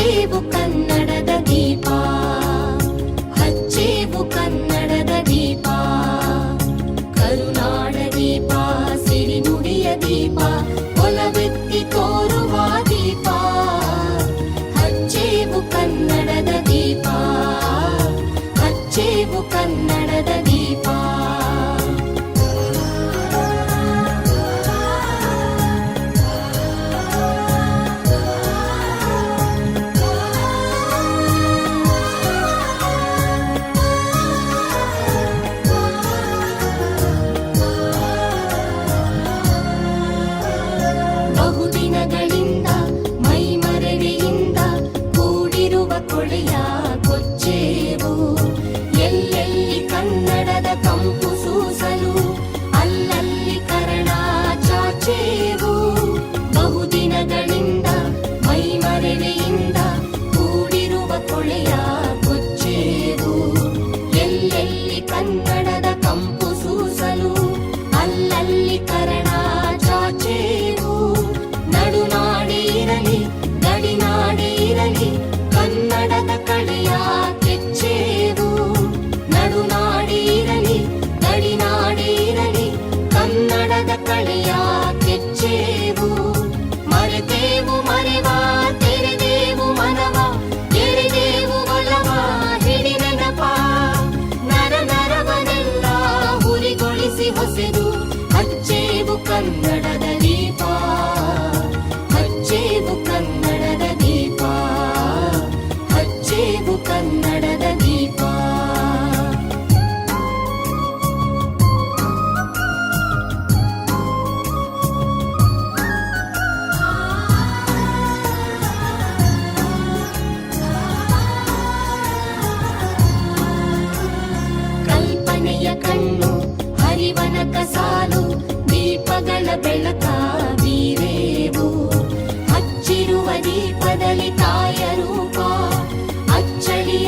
ಹಚ್ಚೇವು ಕನ್ನಡದ ದೀಪ. ಹಚ್ಚೇವು ಕನ್ನಡದ ದೀಪ. ಕರುನಾಡ ದೀಪ, ಸಿರಿನುಡಿಯ ದೀಪ ಕೊಲವೆತ್ತಿ ತೋರುವ ದೀಪ. ಹಚ್ಚೇವು ಕನ್ನಡದ ದೀಪ. ಹಚ್ಚೇವು ಕನ್ನಡ ಅಲ್ಲಲ್ಲಿ ಕರಣ ಚಾಚೇವು ಬಹುದಿನಗಳಿಂದ ಮೈಮರೆವೆಯಿಂದ ಕೂಡಿರುವ ಕೊಳೆಯ ಗಳಿಯಾಗಿಚ್ಚೇವು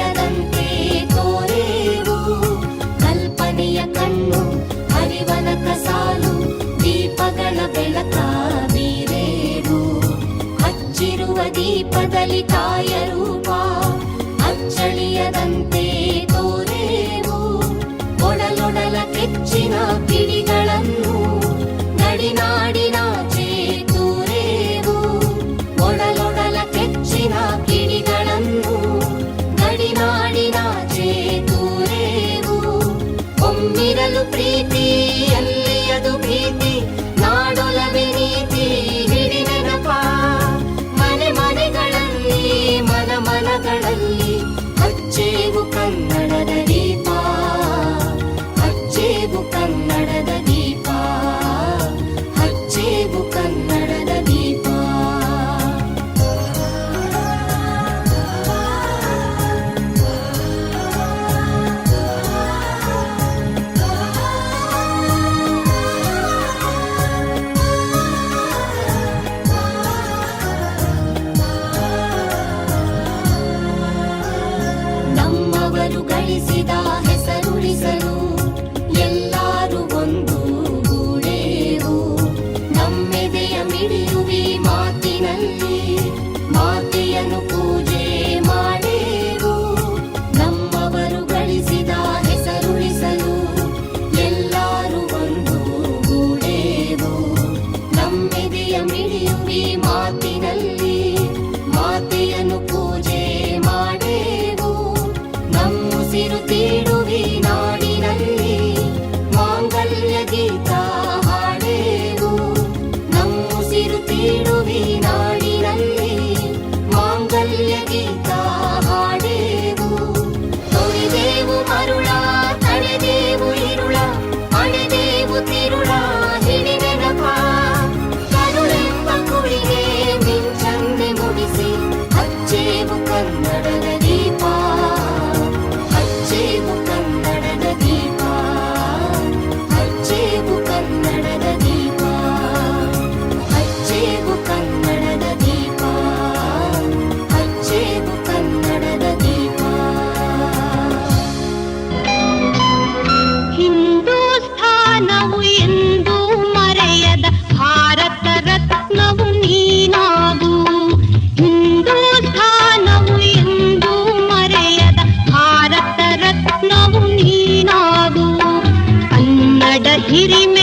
ಕಲ್ಪನೆಯದಂತೆ ತೋರೇವು ಕಲ್ಪನೆಯ ಕಣ್ಣು ಹರಿವನ ಕಸಾಲು ದೀಪಗಳ ಹಚ್ಚಿರುವ ದೀಪದಲ್ಲಿ ತಾಯ ಅಚ್ಚಳಿಯದಂತೆ ತೋರೇವು ಒಡಲೊಡಲ ಕೆಚ್ಚಿನ ಕ್ಷಣಗಳಲ್ಲಿ ಹಚ್ಚೇವು ಕನ್ನಡದ ದೀಪ ದೇವರು ಗಳಿಸಿದ ಹೆಸರುಳಿಸಲು ಎಲ್ಲರೂ ಒಂದು ಗೂಡೇವು ನಮ್ಮೆದೆಯ ಮಿಡಿಯುವಿ ಮಾತಿನಲ್ಲಿ ಮಾತೆಯನ್ನು ता ಹಿರಿಮೆ